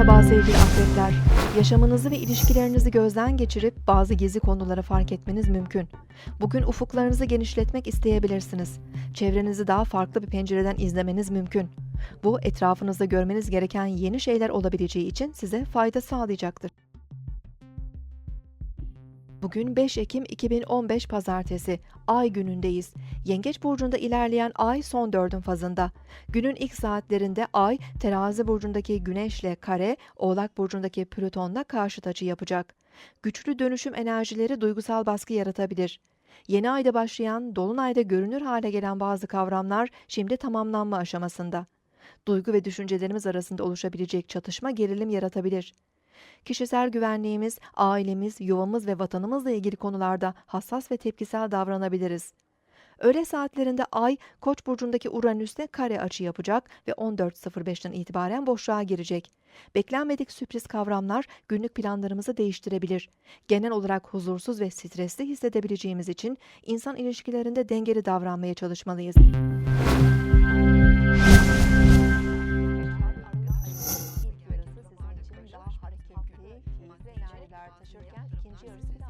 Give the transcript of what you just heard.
Merhaba sevgili akrepler. Yaşamınızı ve ilişkilerinizi gözden geçirip bazı gizli konuları fark etmeniz mümkün. Bugün ufuklarınızı genişletmek isteyebilirsiniz. Çevrenizi daha farklı bir pencereden izlemeniz mümkün. Bu etrafınızda görmeniz gereken yeni şeyler olabileceği için size fayda sağlayacaktır. Bugün 5 Ekim 2015 Pazartesi, Ay günündeyiz. Yengeç burcunda ilerleyen Ay son dördün fazında. Günün ilk saatlerinde Ay, Terazi burcundaki Güneş'le kare, Oğlak burcundaki Plüton'la karşıt açı yapacak. Güçlü dönüşüm enerjileri duygusal baskı yaratabilir. Yeni ayda başlayan, dolunayda görünür hale gelen bazı kavramlar şimdi tamamlanma aşamasında. Duygu ve düşüncelerimiz arasında oluşabilecek çatışma gerilim yaratabilir. Kişisel güvenliğimiz, ailemiz, yuvamız ve vatanımızla ilgili konularda hassas ve tepkisel davranabiliriz. Öğle saatlerinde Ay, Koç burcundaki Uranüs'te kare açı yapacak ve 14.05'ten itibaren boşluğa girecek. Beklenmedik sürpriz kavramlar günlük planlarımızı değiştirebilir. Genel olarak huzursuz ve stresli hissedebileceğimiz için insan ilişkilerinde dengeli davranmaya çalışmalıyız. Enerjiler taşırken ikinci yarısı